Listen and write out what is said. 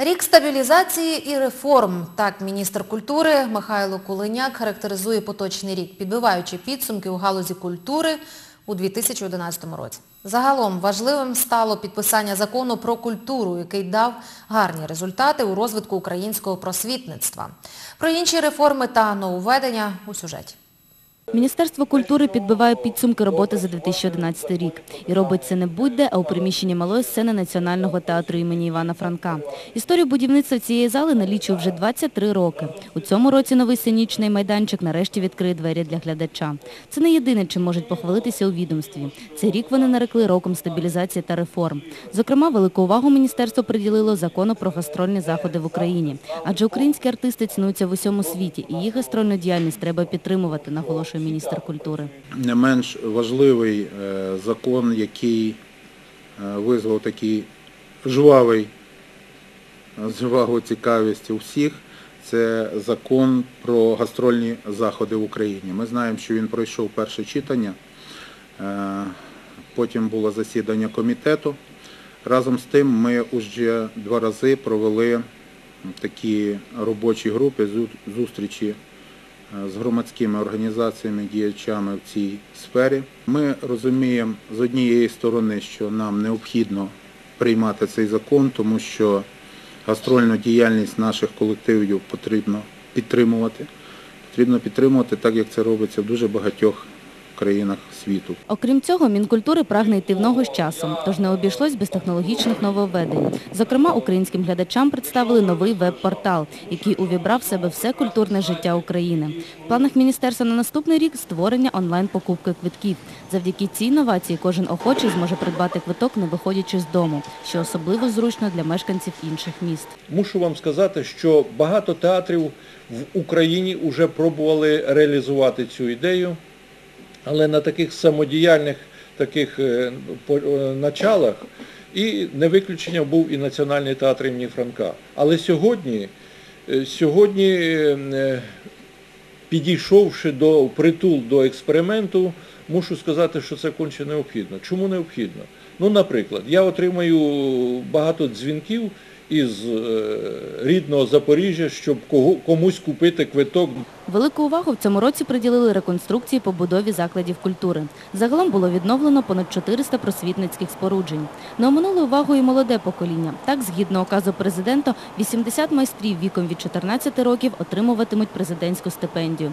Рік стабілізації і реформ. Так міністр культури Михайло Кулиняк характеризує поточний рік, підбиваючи підсумки у галузі культури у 2011 році. Загалом важливим стало підписання закону про культуру, який дав гарні результати у розвитку українського просвітництва. Про інші реформи та нововведення у сюжеті. Міністерство культури підбиває підсумки роботи за 2011 рік. І робить це не будь-де, а у приміщенні малої сцени Національного театру імені Івана Франка. Історію будівництва цієї зали налічує вже 23 роки. У цьому році новий сценічний майданчик нарешті відкриє двері для глядача. Це не єдине, чим можуть похвалитися у відомстві. Цей рік вони нарекли роком стабілізації та реформ. Зокрема, велику увагу міністерство приділило закону про гастрольні заходи в Україні. Адже українські артисти цінуються в усьому світі, і їх гастрольну діяльність треба підтримувати, наголошує міністр культури. не менш важливий е, закон, який е, визвав такий жвавий, жваву цікавість у всіх, це закон про гастрольні заходи в Україні. Ми знаємо, що він пройшов перше читання, е, потім було засідання комітету. Разом з тим ми вже два рази провели такі робочі групи, зустрічі з громадськими організаціями, діячами в цій сфері. Ми розуміємо з однієї сторони, що нам необхідно приймати цей закон, тому що гастрольну діяльність наших колективів потрібно підтримувати. Потрібно підтримувати так, як це робиться в дуже багатьох країнах світу. Окрім цього, Мінкультури прагне йти в ногу з часом, тож не обійшлось без технологічних нововведень. Зокрема, українським глядачам представили новий веб-портал, який увібрав в себе все культурне життя України. В планах міністерства на наступний рік створення онлайн-покупки квитків. Завдяки цій інновації кожен охочий зможе придбати квиток, не виходячи з дому, що особливо зручно для мешканців інших міст. Мушу вам сказати, що багато театрів в Україні вже пробували реалізувати цю ідею, але на таких самодіяльних таких е, е, началах і не виключення був і Національний театр імені Франка. Але сьогодні, е, сьогодні підійшовши до притул до експерименту, мушу сказати, що це конче необхідно. Чому необхідно? Ну, наприклад, я отримаю багато дзвінків із е, рідного Запоріжжя, щоб комусь купити квиток Велику увагу в цьому році приділили реконструкції побудові закладів культури. Загалом було відновлено понад 400 просвітницьких споруджень. Не оминули увагу і молоде покоління. Так, згідно указу президента, 80 майстрів віком від 14 років отримуватимуть президентську стипендію.